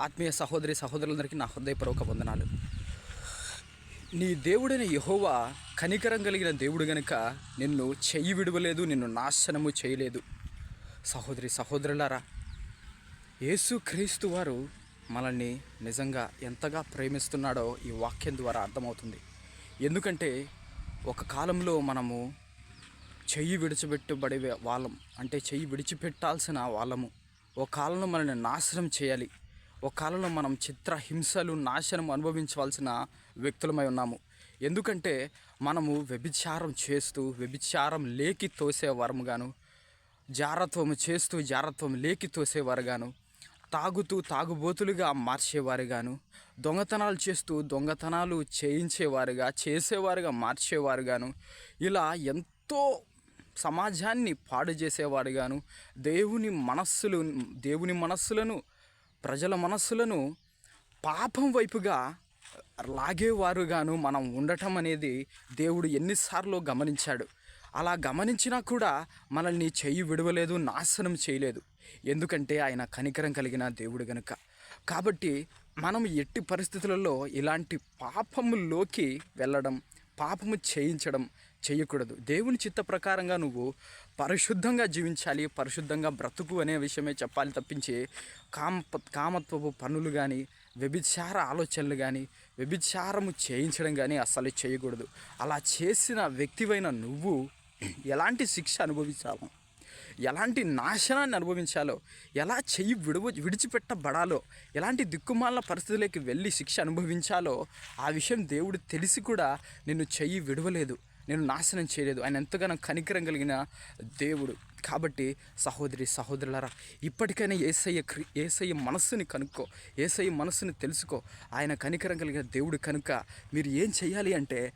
ఆత్మీయ సహోదరి సహోదరులందరికీ నా హృదయపూర్వక వందనాలు. నీ దేవుడైన యహోవా కనికరం కలిగిన దేవుడు గనుక నిన్ను చెయ్యి విడవలేదు నిన్ను నాశనము చేయలేదు. సహోదరి సహోదరులారా యేసు క్రీస్తు వారు మనల్ని నిజంగా ఎంతగా ప్రేమిస్తున్నాడో ఈ వాక్యం ద్వారా అర్థమవుతుంది. ఎందుకంటే ఒక కాలంలో మనము చెయ్యి విడిచిపెట్టబడే వాళ్ళం అంటే చెయ్యి విడిచిపెట్టాల్సిన వాళ్ళము. ఒక కాలంలో మనల్ని నాశనం చేయాలి. ఒక కాలంలో మనం చిత్ర హింసలు నాశనం అనుభవించవలసిన వ్యక్తులమై ఉన్నాము. ఎందుకంటే మనము వ్యభిచారం చేస్తూ వ్యభిచారం లేకి తోసేవారము గాను జారత్వము చేస్తూ జారత్వం లేకి తోసేవారుగాను తాగుతూ తాగుబోతులుగా మార్చేవారుగాను దొంగతనాలు చేస్తూ దొంగతనాలు చేయించేవారుగా చేసేవారుగా మార్చేవారుగాను ఇలా ఎంతో సమాజాన్ని పాడు చేసేవారుగాను దేవుని మనస్సులు దేవుని మనస్సులను ప్రజల మనస్సులను పాపం వైపుగా లాగేవారుగాను మనం ఉండటం అనేది దేవుడు ఎన్నిసార్లు గమనించాడు. అలా గమనించినా కూడా మనల్ని చెయ్యి విడవలేదు నాశనం చేయలేదు. ఎందుకంటే ఆయన కనికరం కలిగిన దేవుడు గనుక. కాబట్టి మనం ఎట్టి పరిస్థితులలో ఇలాంటి పాపముల్లోకి వెళ్ళడం పాపము చేయించడం చేయకూడదు. దేవుని చిత్త ప్రకారంగా నువ్వు పరిశుద్ధంగా జీవించాలి పరిశుద్ధంగా బ్రతుకు అనే విషయమే చెప్పాలి తప్పించి కామ కామత్వపు పనులు కానీ వ్యభిచార ఆలోచనలు కానీ వ్యభిచారము చేయించడం కానీ అస్సలు చేయకూడదు. అలా చేసిన వ్యక్తివైన నువ్వు ఎలాంటి శిక్ష అనుభవించాలో ఎలాంటి నాశనాన్ని అనుభవించాలో ఎలా చెయ్యి విడువ విడిచిపెట్టబడాలో ఎలాంటి దిక్కుమాల పరిస్థితులకి వెళ్ళి శిక్ష అనుభవించాలో ఆ విషయం దేవుడు తెలిసి కూడా నిన్ను చెయ్యి విడవలేదు. నేను నాశనం చేయలేదు. ఆయన ఎంతగానో కనికరం కలిగిన దేవుడు. కాబట్టి సహోదరి సహోదరులరా ఇప్పటికైనా ఏసయ్య క్రి ఏసయ్య మనస్సుని కనుక్కో ఏసయ్య మనస్సుని తెలుసుకో. ఆయన కనికరం కలిగిన దేవుడు కనుక మీరు ఏం చేయాలి అంటే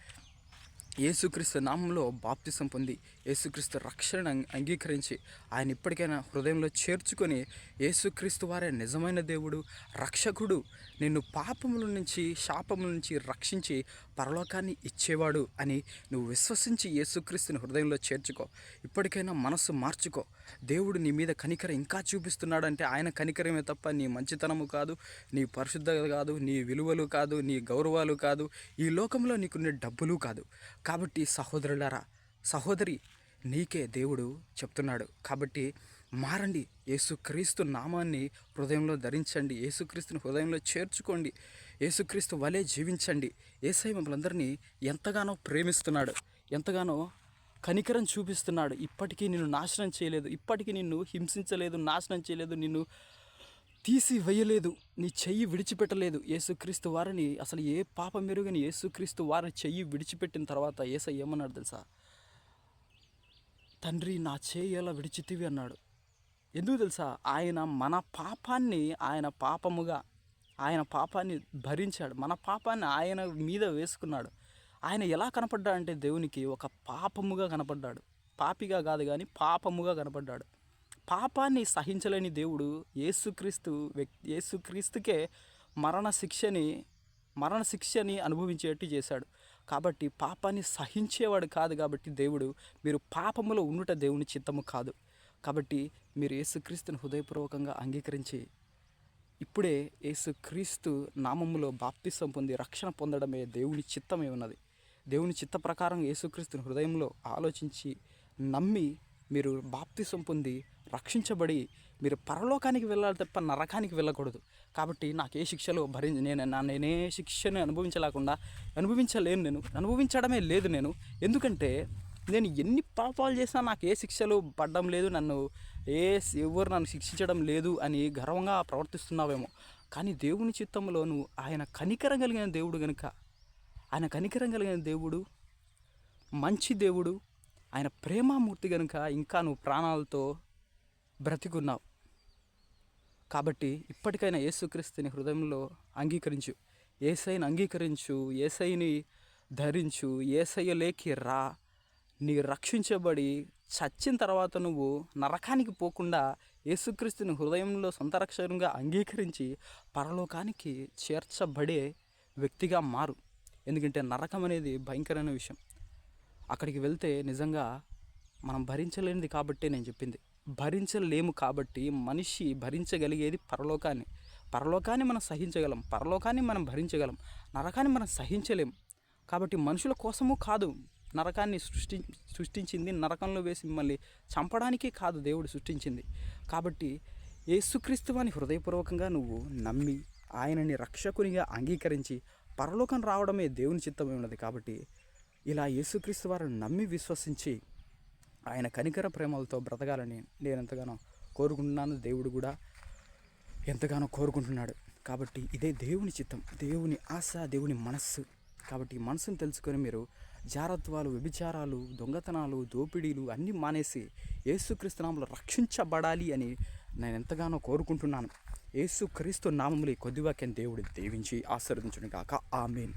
యేసుక్రీస్తు నామంలో బాప్తిసం పొంది యేసుక్రీస్తు రక్షణ అంగీకరించి ఆయన ఇప్పటికైనా హృదయంలో చేర్చుకొని యేసుక్రీస్తు వారే నిజమైన దేవుడు రక్షకుడు. నిన్ను పాపముల నుంచి శాపముల నుంచి రక్షించి పరలోకాన్ని ఇచ్చేవాడు అని నువ్వు విశ్వసించి యేసుక్రీస్తుని హృదయంలో చేర్చుకో. ఇప్పటికైనా మనస్సు మార్చుకో. దేవుడు నీ మీద కనికరం ఇంకా చూపిస్తున్నాడంటే ఆయన కనికరమే తప్ప నీ మంచితనము కాదు నీ పరిశుద్ధత కాదు నీ విలువలు కాదు నీ గౌరవాలు కాదు. ఈ లోకంలో నీకున్న డబ్బులు కాదు. కాబట్టి సహోదరులారా సహోదరి నీకే దేవుడు చెప్తున్నాడు. కాబట్టి మారండి. యేసుక్రీస్తు నామాన్ని హృదయంలో ధరించండి. యేసుక్రీస్తుని హృదయంలో చేర్చుకోండి. యేసుక్రీస్తు వలె జీవించండి. ఏసై మమ్మల్ని ఎంతగానో ప్రేమిస్తున్నాడు. ఎంతగానో కనికరం చూపిస్తున్నాడు. ఇప్పటికీ నిన్ను నాశనం చేయలేదు. ఇప్పటికీ నిన్ను హింసించలేదు నాశనం చేయలేదు. నిన్ను తీసి వేయలేదు నీ చెయ్యి విడిచిపెట్టలేదు. యేసుక్రీస్తు వారిని అసలు ఏ పాప మెరుగని యేసుక్రీస్తు వారిని చెయ్యి విడిచిపెట్టిన తర్వాత ఏస ఏమన్నాడు తెలుసా? తండ్రి నా చేయి ఎలా విడిచితివి అన్నాడు. ఎందుకు తెలుసా? ఆయన మన పాపాన్ని ఆయన పాపముగా ఆయన పాపాన్ని భరించాడు. మన పాపాన్ని ఆయన మీద వేసుకున్నాడు. ఆయన ఎలా కనపడ్డాడు అంటే దేవునికి ఒక పాపముగా కనపడ్డాడు. పాపిగా కాదు కానీ పాపముగా కనపడ్డాడు. పాపాన్ని సహించలేని దేవుడు యేసుక్రీస్తు వ్యక్తి యేసుక్రీస్తుకే మరణ శిక్షని మరణ శిక్షని అనుభవించేట్టు చేశాడు. కాబట్టి పాపాన్ని సహించేవాడు కాదు కాబట్టి దేవుడు మీరు పాపములో ఉండుట దేవుని చిత్తము కాదు. కాబట్టి మీరు యేసుక్రీస్తుని హృదయపూర్వకంగా అంగీకరించి ఇప్పుడే యేసుక్రీస్తు నామములో బాప్తిసం పొంది రక్షణ పొందడమే దేవుని చిత్తమే ఉన్నది. దేవుని చిత్త ప్రకారం యేసుక్రీస్తుని హృదయంలో ఆలోచించి నమ్మి మీరు బాప్తిసం పొంది రక్షించబడి మీరు పరలోకానికి వెళ్ళాలి తప్ప నరకానికి వెళ్ళకూడదు. కాబట్టి నాకు ఏ శిక్షలు భరించి నేను నా నేనే శిక్షను అనుభవించలేకుండా అనుభవించలేను నేను అనుభవించడమే లేదు నేను. ఎందుకంటే నేను ఎన్ని పాపాలు చేసినా నాకు ఏ శిక్షలు పడడం లేదు నన్ను ఏ ఎవరు నన్ను శిక్షించడం లేదు అని గర్వంగా ప్రవర్తిస్తున్నావేమో. కానీ దేవుని చిత్తంలోను ఆయన కనికరం కలిగిన దేవుడు కనుక ఆయన కనికరం కలిగిన దేవుడు మంచి దేవుడు ఆయన ప్రేమామూర్తి కనుక ఇంకా నువ్వు ప్రాణాలతో బ్రతికున్నావు. కాబట్టి ఇప్పటికైనా యేసుక్రీస్తుని హృదయంలో అంగీకరించు. ఏసైని అంగీకరించు ఏసైని ధరించు ఏసయ్యలేకి రా. నీ రక్షించబడి చచ్చిన తర్వాత నువ్వు నరకానికి పోకుండా యేసుక్రీస్తుని హృదయంలో సొంత రక్షణగా అంగీకరించి పరలోకానికి చేర్చబడే వ్యక్తిగా మారు. ఎందుకంటే నరకం అనేది భయంకరమైన విషయం. అక్కడికి వెళ్తే నిజంగా మనం భరించలేనిది కాబట్టే నేను చెప్పింది. భరించలేము కాబట్టి మనిషి భరించగలిగేది పరలోకాన్ని. పరలోకాన్ని మనం సహించగలం. పరలోకాన్ని మనం భరించగలం. నరకాన్ని మనం సహించలేం. కాబట్టి మనుషుల కోసము కాదు నరకాన్ని సృష్టి సృష్టించింది నరకంలో వేసి మిమ్మల్ని చంపడానికే కాదు దేవుడు సృష్టించింది. కాబట్టి యేసుక్రీస్తు అని హృదయపూర్వకంగా నువ్వు నమ్మి ఆయనని రక్షకునిగా అంగీకరించి పరలోకం రావడమే దేవుని చిత్తమై ఉన్నది కాబట్టి ఇలా యేసుక్రీస్తు వారిని నమ్మి విశ్వసించి ఆయన కనికర ప్రేమలతో బ్రతకాలని నేను ఎంతగానో కోరుకుంటున్నాను. దేవుడు కూడా ఎంతగానో కోరుకుంటున్నాడు. కాబట్టి ఇదే దేవుని చిత్తం దేవుని ఆశ దేవుని మనస్సు. కాబట్టి ఈ మనసును తెలుసుకొని మీరు జారత్వాలు వ్యభిచారాలు దొంగతనాలు దోపిడీలు అన్నీ మానేసి యేసుక్రీస్తు నామంలో రక్షించబడాలి అని నేను ఎంతగానో కోరుకుంటున్నాను. యేసుక్రీస్తు నామములు కొద్దివాక్యం దేవుడిని దేవించి దేవుడు దీవించి ఆశీర్వదించును కాక ఆమెన్.